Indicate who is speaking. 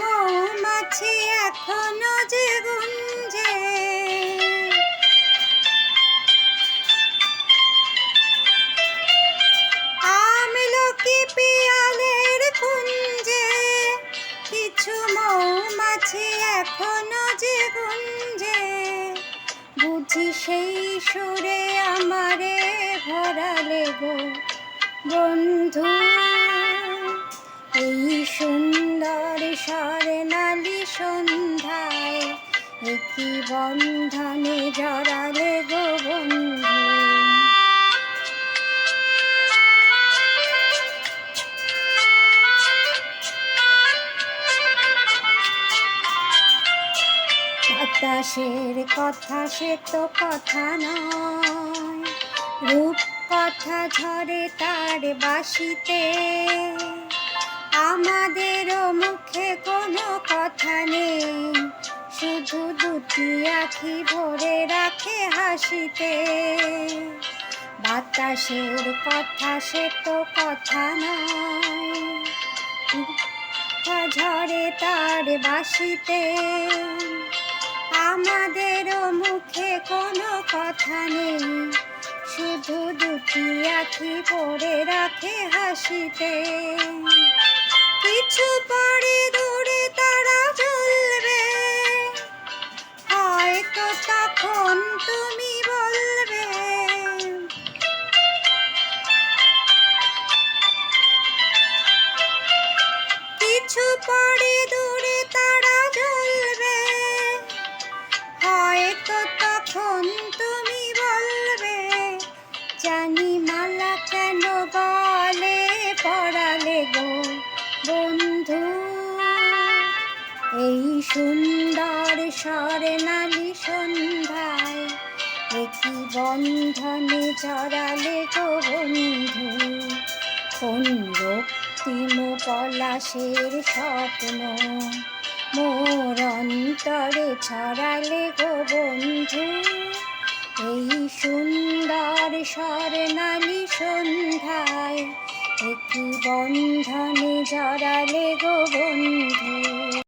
Speaker 1: মৌমাছি এখনও যে গুঞ্জে। পিয়ালের কিছু এখনও যে গুঞ্জে। বুঝি সেই সুরে আমারে ভরালে গো বন্ধু। একই বন্ধনে জড়ালে গো বন্ধু। বাতাসের কথা সে তো কথা নয়। রূপ কথা ঝরে তার বাসিতে। আমাদেরও মুখে কোনো কথা নেই। শুধু দুটি আখি ভরে রাখে হাসিতে? বাতাসের কথা সে তো কথা নয়। ঝরে তার বাসিতে। আমাদেরও মুখে কোনো কথা নেই। শুধু দুটি আখি পড়ে রাখে হাসিতে। কিছু পরে দূরে তুমি বলবে। কিছু হয়তো তুমি বলবে কেন গো বন্ধু। এই সুন্দর স্বর্ণালী সন্ধ্যায় একই বন্ধনে জড়ালে গো বন্ধু। কোন রক্তিম পলাশের স্বপ্ন। মোর অন্তরে ছড়ালে গো বন্ধু। এই সুন্দর স্বর্ণালী সন্ধ্যায় একই বন্ধনে জড়ালে গো বন্ধু।